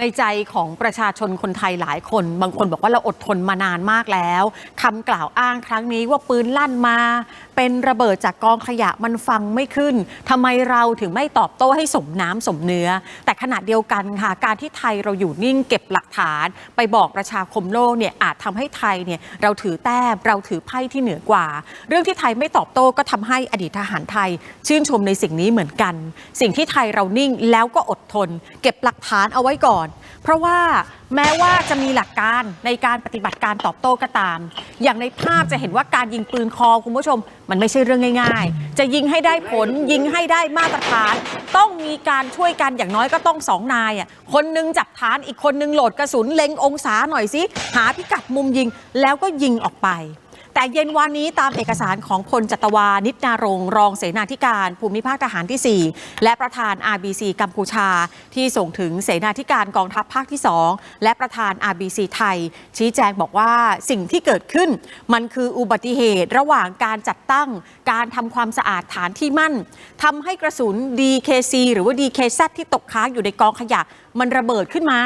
ในใจของประชาชนคนไทยหลายคน บางคนบอกว่าเราอดทนมานานมากแล้วคำกล่าวอ้างครั้งนี้ว่าปืนลั่นมา เป็นระเบิดจากกองขยะมันฟังไม่ขึ้นทำไมเราถึงไม่ตอบโต้ให้สมน้ำสมเนื้อ แต่ขณะเดียวกันค่ะ การที่ไทยเราอยู่นิ่งเก็บหลักฐาน ไปบอกประชาคมโลกเนี่ยอาจทำให้ไทยเนี่ยเราถือแต้มเราถือไพ่ที่เหนือกว่า เรื่องที่ไทยไม่ตอบโต้ก็ทำให้อดีตทหารไทย ชื่นชมในสิ่งนี้เหมือนกัน สิ่งที่ไทยเรานิ่งแล้วก็อดทน เก็บหลักฐานเอาไว้ก่อนเพราะว่าแม้ว่าจะมีหลักการในการปฏิบัติการตอบโต้ก็ตาม อย่างในภาพจะเห็นว่าการยิงปืนคอคุณผู้ชม มันไม่ใช่เรื่องง่าย ๆ จะยิงให้ได้ผลยิงให้ได้มาตรฐาน ต้องมีการช่วยกันอย่างน้อยก็ต้องสองนายอะคนหนึงจับฐานอีกคนหนึงโหลดกระสุนเล็งองศาหน่อยสิหาพิกัดมุมยิงแล้วก็ยิงออกไป แต่เย็นวานนี้ตามเอกสารของพลจัตวานิดนารงรองเสนาธิการภูมิภาคทหารที่ 4 และประธาน RBC กัมพูชา ที่ส่งถึงเสนาธิการกองทัพภาคที่ 2 และประธาน RBC ไทย ชี้แจงบอกว่าสิ่งที่เกิดขึ้น มันคืออุบัติเหตุระหว่างการจัดตั้ง การทำความสะอาดฐานที่มั่นทำให้กระสุน DKC หรือว่า DKZ ที่ตกค้างอยู่ในกองขยะมันระเบิดขึ้นมา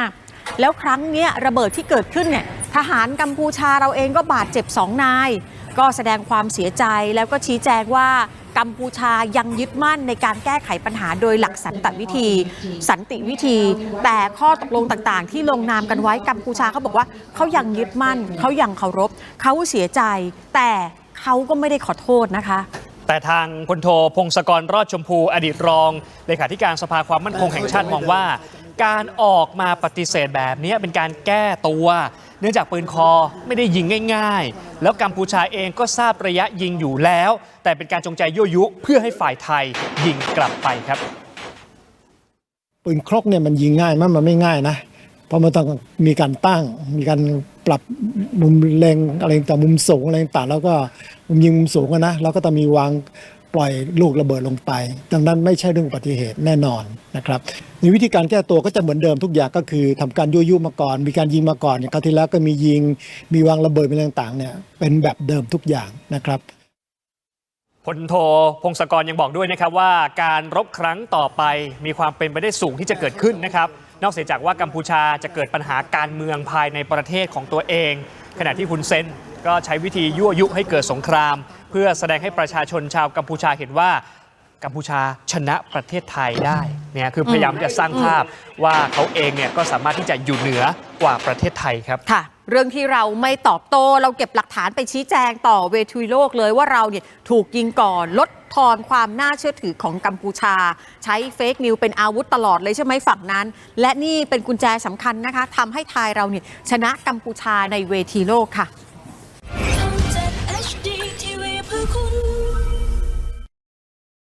แล้วครั้งนี้ระเบิดที่เกิดขึ้นเนี่ย หารกัมพูชาเราเองก็บาดเจ็บสองนาย ก็แสดงความเสียใจแล้วก็ชี้แจงว่ากัมพูชายังยึดมั่นในการแก้ไขปัญหาโดยหลักสันติวิธี สันติวิธี แต่ข้อตกลงต่างๆ ที่ลงนามกันไว้กัมพูชาเขาบอกว่าเขายังยึดมั่นเขายังเคารพเขาเสียใจ แต่เขาก็ไม่ได้ขอโทษนะคะแต่ทางพลโทพงศกรรอดชมพู อดีตรองเลขาธิการสภาความมั่นคงแห่งชาติมองว่า การออกมาปฏิเสธแบบนี้เป็นการแก้ตัว เนื่องจากปืนคอไม่ได้ยิงง่าย ๆ แล้วกัมพูชาเองก็ทราบระยะยิงอยู่แล้ว แต่เป็นการจงใจยั่วยุเพื่อให้ฝ่ายไทยยิงกลับไปครับ ปืนครกเนี่ยมันยิงง่ายมั้ยมันไม่ง่ายนะเพราะมันต้องมีการตั้ง มีการปรับมุมแรงอะไรต่างมุมสูงอะไรต่างแล้วก็มุมยิงมุมสูงนะแล้วก็ต้องมีวาง ปล่อยลูกระเบิดลงไป ดังนั้นไม่ใช่เรื่องอุบัติเหตุแน่นอนนะครับในวิธีการแก้ตัวก็จะเหมือนเดิมทุกอย่างก็คือทำการยั่วยุมาก่อน มีการยิงมาก่อนอย่างคราวที่แล้วก็มียิง มีวางระเบิดเป็นต่างๆเนี่ยเป็นแบบเดิมทุกอย่างนะครับพลโทพงศกรยังบอกด้วยนะครับว่าการรบครั้งต่อไปมีความเป็นไปได้สูงที่จะเกิดขึ้นนะครับ นอกเสียจากว่ากัมพูชาจะเกิดปัญหาการเมืองภายในประเทศของตัวเอง ขณะที่คุณเซน ก็ใช้วิธียั่วยุให้เกิดสงคราม เพื่อแสดงให้ประชาชนชาวกัมพูชาเห็นว่ากัมพูชาชนะประเทศไทยได้เนี่ยคือพยายามจะสร้างภาพว่าเขาเองเนี่ยก็สามารถที่จะอยู่เหนือกว่าประเทศไทยครับค่ะ เรื่องที่เราไม่ตอบโต้เราเก็บหลักฐานไปชี้แจงต่อเวทีโลกเลยว่าเราเนี่ยถูกยิงก่อนลดทอนความน่าเชื่อถือของกัมพูชา ใช้เฟกนิวเป็นอาวุธตลอดเลยใช่ไหมฝั่งนั้น และนี่เป็นกุญแจสำคัญนะคะทำให้ไทยเราเนี่ยชนะกัมพูชาในเวทีโลกค่ะ